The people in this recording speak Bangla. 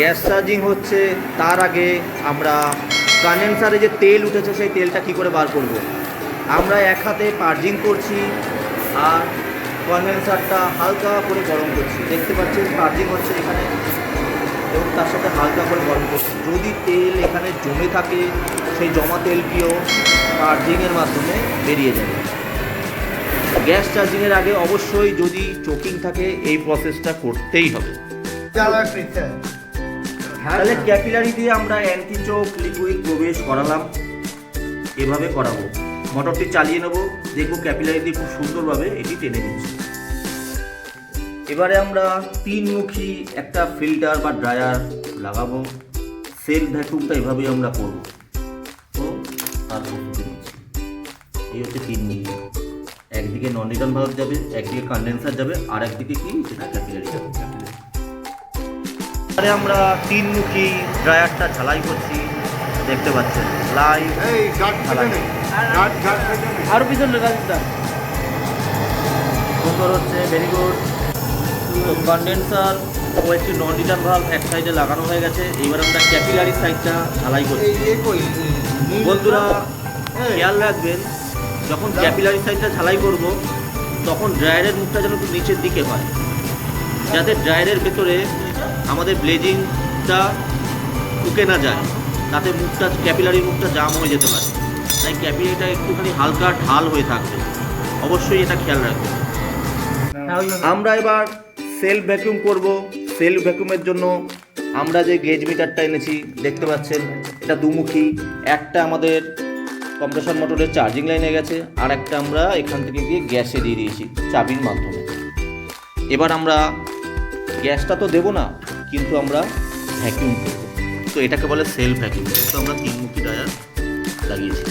গ্যাস চার্জিং হচ্ছে, তার আগে আমরা কন্ডেন্সারে যে তেল উঠেছে, সেই তেলটা কী করে বার করব। আমরা এক হাতে পার্জিং করছি আর কন্ডেন্সারটা হালকা করে গরম করছি। দেখতে পাচ্ছেন পার্জিং হচ্ছে এখানে এবং তার সাথে হালকা করে গরম করছি। যদি তেল এখানে জমে থাকে, সেই জমা তেলটিও পার্জিংয়ের মাধ্যমে বেরিয়ে যাবে গ্যাস চার্জিংয়ের আগে অবশ্যই যদি চোকিং থাকে, এই প্রসেসটা করতেই হবে। তাহলে ক্যাপিলারি দিয়ে আমরা অ্যান্টি চোক লিকুইড প্রবেশ করালাম। এভাবে করাবো। মোটরটি চালিয়ে নেব। দেখব ক্যাপিলারি দিয়ে খুব সুন্দরভাবে এটি টেনে নিচ্ছে। এবারে আমরা তিনমুখী একটা ফিল্টার বা ড্রায়ার লাগাবো। সেল ভ্যাকুমটা এভাবেই আমরা করব। তো নিচ্ছি। এই হচ্ছে তিনমুখী। একদিকে নন রিটার্ন ভালভ যাবে, একদিকে কন্ডেন্সার যাবে আর একদিকে কি? সেটা ক্যাপিলারি যাবে। এবারে আমরা তিনমুখী ড্রায়ারটা ঝালাই করছি। দেখতে পাচ্ছেন লাইভ আরও পিছনে সুন্দর হচ্ছে ভেরি গুড তো কন্ডেন্সার ও একটি নন রিটার্ন ভাল্ব এক সাইডে লাগানো হয়ে গেছে। এইবার আমরা ক্যাপিলারি সাইডটা ঢালাই করছি। বন্ধুরা খেয়াল রাখবেন যখন ক্যাপিলারি সাইডটা ঝালাই করব তখন ড্রায়ারের মুখটা যেন একটু নিচের দিকে হয়। যাতে ড্রায়ারের ভেতরে আমাদের ব্লেজিংটা ঢুকে না যায়, তাতে মুখটা ক্যাপিলারি মুখটা জাম হয়ে যেতে পারে। তাই ক্যাপিলারিটা একটুখানি হালকা ঢাল হয়ে থাকবে। অবশ্যই এটা খেয়াল রাখবেন আমরা এবার সেলফ ভ্যাকুম করব। সেলফ ভ্যাকুমের জন্য আমরা যে গেজ মিটারটা এনেছি, দেখতে পাচ্ছেন, এটা দুমুখী। একটা আমাদের কম্প্রেসর মোটরের চার্জিং লাইনে গেছে, আর একটা আমরা এখান থেকে গিয়ে গ্যাসে দিয়ে দিয়েছি চাবির মাধ্যমে। এবার আমরা গ্যাসটা তো দেবো না, কিন্তু আমরা ভ্যাকিউম তো এটাকে বলে সেলফ ভ্যাকিউম তো আমরা তিনমুখী ডায়ার লাগিয়েছি।